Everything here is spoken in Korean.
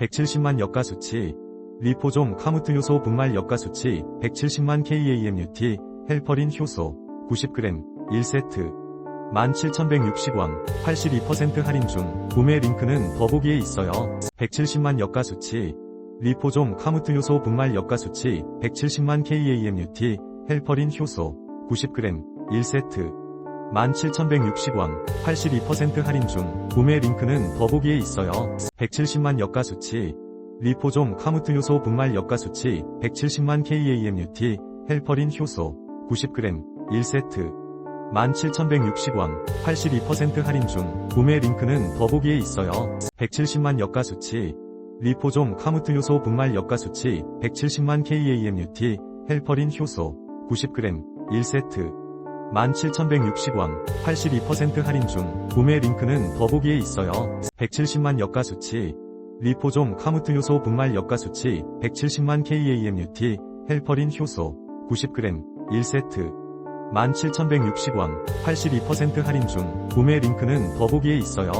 170만 여가 수치, 리포종 카무트 효소 분말 여가 수치 170만 KAMUT, 헬퍼린 효소 90g 1세트 17,160원 82% 할인 중 구매 링크는 더보기에 있어요. 170만 여가 수치, 리포종 카무트 효소 분말 여가 수치 170만 KAMUT, 헬퍼린 효소 90g 1세트 17,160원 82% 할인 중 구매 링크는 더보기에 있어요. 170만 여가 수치 리포종 카무트 효소 분말 여가 수치 170만 KAMUT 헬퍼린 효소 90g 1세트 17,160원 82% 할인 중 구매 링크는 더보기에 있어요. 170만 여가 수치 리포종 카무트 효소 분말 여가 수치 170만 KAMUT 헬퍼린 효소 90g 1세트 17,160원 82% 할인 중 구매 링크는 더보기에 있어요. 170만 여가 수치 리포종 카무트 효소 분말 여가 수치 170만 KAMUT 헬퍼린 효소 90g 1세트 17,160원 82% 할인 중 구매 링크는 더보기에 있어요.